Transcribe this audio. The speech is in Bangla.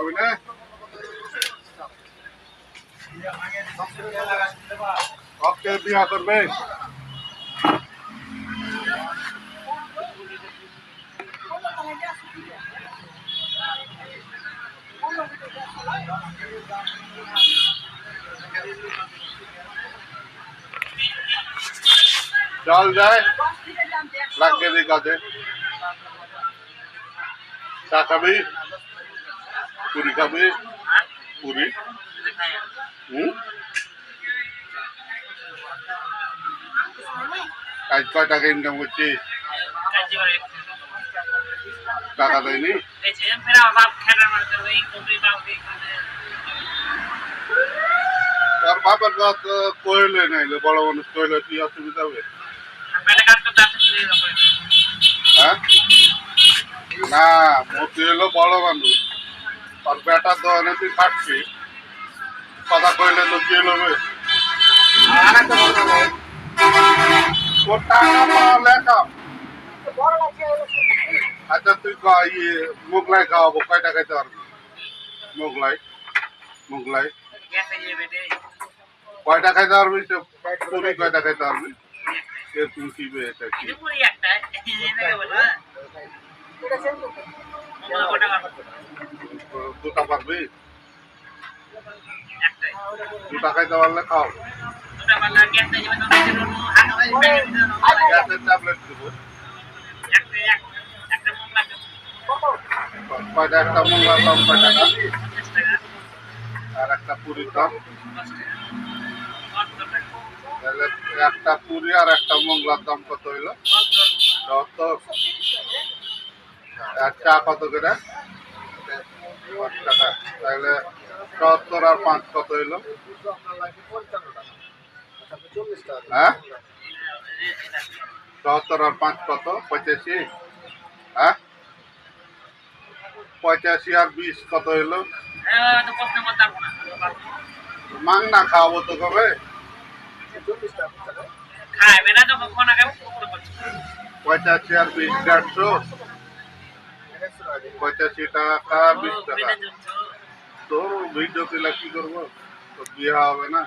যাবি না ওকে বিয়া করবে চল যায় লাগবে দি কাজে চা খাবি পুরি খাবি? পুরি। হুম? আজ কয় টাকা ইনকাম করছিস টাকা দেয়নি? তোর বাপের কথা কইলে নাইলে বড় মানুষ কইলে কি অসুবিধা হবে। হ্যাঁ? না, মতি হলো বড় মানুষ। আর বেটার দোকানে তুই খাটছি কথা কইলে তো কি হবে তোর টাকা কাম আচ্ছা তুই ইয়ে মোগলাই খাওয়াবো কয়টা খাইতে পারবি মোগলাই মোগলাই। কয়টা খাইতে পারবি সে পুরি কয়টা খাইতে পারবি সে তুই কি? এটা কি? দুটা পারবি? দুটা খাইতে পারলে খাও। গ্যাসের ট্যাবলেট দেবো। কয়টা একটা মোগলার দাম কয় টাকা। আর একটা পুরীর দাম তাহলে একটা পুরি আর একটা মোগলার দাম কত হইল? সত্তর আর চা কত করে? তাহলে সত্তর আর পাঁচ কত হইল? হ্যাঁ? সত্তর আর পাঁচ কত? পঁচাশি। হ্যাঁ? পঁচাশি আর বিশ কত হইল? মাং না খাওয়াবো তো কবে? পঁচাশি আর বিশ দেড়শো। পঁচাশি টাকা বিশ টাকা তো ভিডিও দিলে কি করব তো বিয়ে হবে না